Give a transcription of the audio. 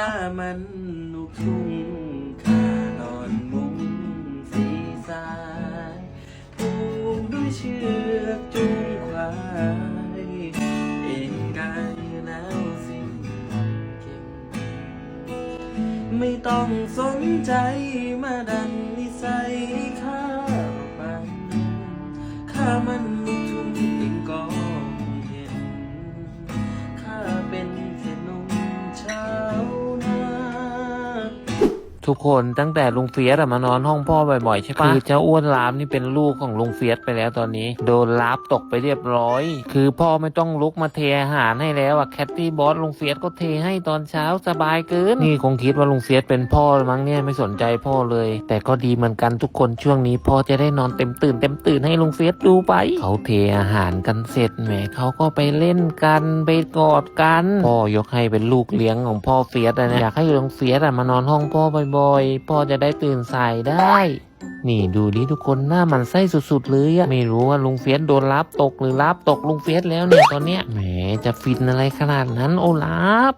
ถ้ามันลุกทุ่งขานอนมุ้งสีสายผูกด้วยเชือกจูงควายเองกายแล้วสิ้นเข็มไม่ต้องสนใจมาดัน ทุกคนตั้งแต่ลุงเฟียสอะมานอนห้องพ่อบ่อยๆใช่ปะคือเจ้าอ้วนลามนี่เป็นลูกของลุงเฟียสไปแล้วตอนนี้ โดนลาบตกไปเรียบร้อย คือพ่อไม่ต้องลุกมาเทอาหารให้แล้วอะแคทตี้บอสลุงเฟียสก็เทให้ตอนเช้าสบายเกินนี่คงคิดว่าลุงเฟียสเป็นพ่อมั้งเนี่ยไม่สนใจพ่อเลย แต่ก็ดีเหมือนกันทุกคนช่วงนี้พ่อจะได้นอนเต็มตื่นเต็มตื่นให้ลุงเฟียสดูไป เขาเทอาหารกันเสร็จแหมเขาก็ไปเล่นกันไปกอดกันพ่อยกให้เป็นลูกเลี้ยงของพ่อเฟียสนะอยากให้ลุงเฟียสอะมานอนห้องพ่อบ่อยๆ พ่อจะได้ตื่นสายได้ นี่ดูดิทุกคนหน้ามันไส้สุดๆเลยอะไม่รู้ว่าลุงเฟียสโดนลับตกหรือลับตกลุงเฟียสแล้วเนี่ยตอนเนี้ยแหมจะฟินอะไรขนาดนั้นโอลับ